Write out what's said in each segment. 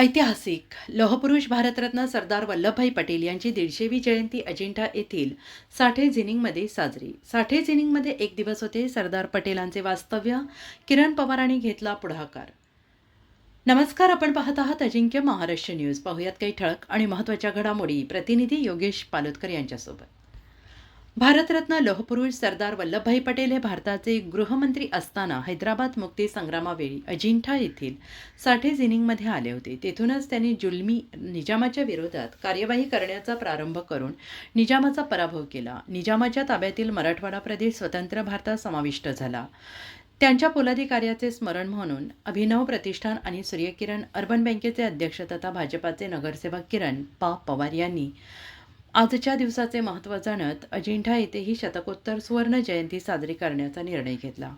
ऐतिहासिक. लोहपुरुष भारतरत्न सरदार वल्लभभाई पटेल यांची दीडशेवी जयंती अजिंठा येथील साठे जिनिंगमध्ये साजरी. साठे जिनिंगमध्ये एक दिवस होते सरदार पटेलांचे वास्तव्य. किरण पवारांनी घेतला पुढाकार. नमस्कार आपण पाहत आहात अजिंक्य महाराष्ट्र न्यूज. पाहुयात काही ठळक आणि महत्त्वाच्या घडामोडी. प्रतिनिधी योगेश पालोदकर यांच्यासोबत. भारतरत्न लोहपुरुष सरदार वल्लभभाई पटेल हे भारताचे गृहमंत्री असताना हैदराबाद मुक्ती संग्रामावेळी अजिंठा येथील साठे जिनिंगमध्ये आले होते. तेथूनच त्यांनी जुलमी निजामाच्या विरोधात कार्यवाही करण्याचा प्रारंभ करून निजामाचा पराभव केला. निजामाच्या ताब्यातील मराठवाडा प्रदेश स्वतंत्र भारतात समाविष्ट झाला. त्यांच्या पोलादी कार्याचे स्मरण म्हणून अभिनव प्रतिष्ठान आणि सूर्यकिरण अर्बन बँकेचे अध्यक्ष तथा भाजपाचे नगरसेवक किरण पा पवार यांनी आजच्या दिवसाचे महत्त्व जाणत अजिंठा येथेही शतकोत्तर सुवर्ण जयंती साजरी करण्याचा निर्णय घेतला.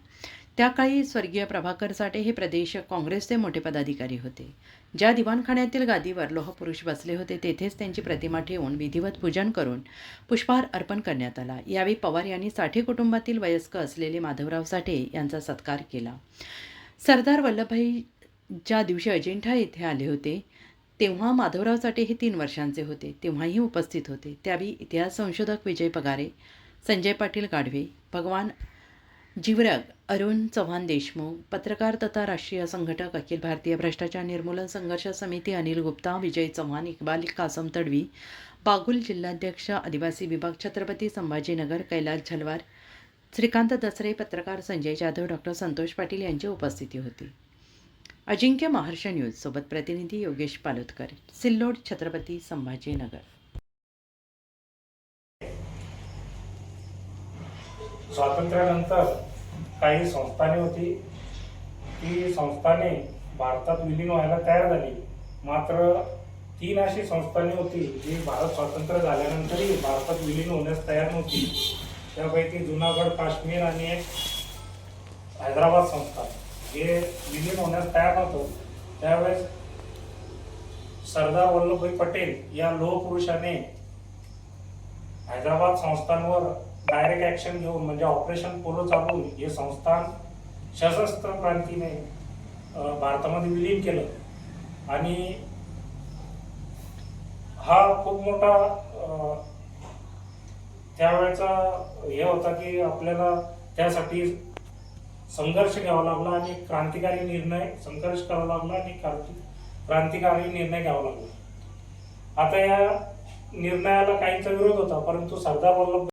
त्याकाळी स्वर्गीय प्रभाकर साठे हे प्रदेश काँग्रेसचे मोठे पदाधिकारी होते. ज्या दिवाणखान्यातील गादीवर लोहपुरुष बसले होते तेथेच त्यांची प्रतिमा ठेवून विधिवत पूजन करून पुष्पहार अर्पण करण्यात आला. यावेळी पवार यांनी साठे कुटुंबातील वयस्क असलेले माधवराव साठे यांचा सत्कार केला. सरदार वल्लभभाई ज्या दिवशी अजिंठा येथे आले होते. तेव्हा माधवराव साठे हे तीन वर्षांचे होते. तेव्हाही उपस्थित होते. त्यावेळी इतिहास संशोधक विजय पगारे संजय पाटील गाढवे भगवान जीवराग अरुण चव्हाण देशमुख पत्रकार तथा राष्ट्रीय संघटक अखिल भारतीय भ्रष्टाचार निर्मूलन संघर्ष समिती अनिल गुप्ता विजय चव्हाण इक्बाल कासम तडवी बागुल जिल्हाध्यक्ष आदिवासी विभाग छत्रपती संभाजीनगर कैलास झलवार श्रीकांत दसरे पत्रकार संजय जाधव डॉक्टर संतोष पाटील यांची उपस्थिती होती. अजिंक्य महाराष्ट्र न्यूज सोबत प्रतिनिधी योगेश पालोदकर सिल्लोड छत्रपती संभाजीनगर. स्वातंत्र्यानंतर काही संस्थाने होती. ती संस्थाने भारतात विलीन व्हायला तयार झाली. मात्र तीन अशी संस्थाने होती जी भारत स्वातंत्र्य झाल्यानंतरही भारतात विलीन होण्यास तयार नव्हती. त्यापैकी जुनागड काश्मीर आणि एक हैदराबाद संस्था. हे विलीन होण्यास तयार नव्हतं. त्यावेळेस सरदार वल्लभभाई पटेल या लोहपुरुषाने हैदराबाद संस्थांवर डायरेक्ट ऍक्शन घेऊन म्हणजे ऑपरेशन पोलो चालवून हे संस्थान सशस्त्र क्रांतीने भारतामध्ये विलीन केलं. आणि हा खूप मोठा त्यावेळेचा हे होता की आपल्याला त्यासाठी संघर्ष घ्यावा लागला आणि क्रांतिकारी निर्णय संघर्ष करावा लागला आणि क्रांतिकारी निर्णय घ्यावा लागला. आता या निर्णयाला काहींचा विरोध होता परंतु सरदार वल्लभ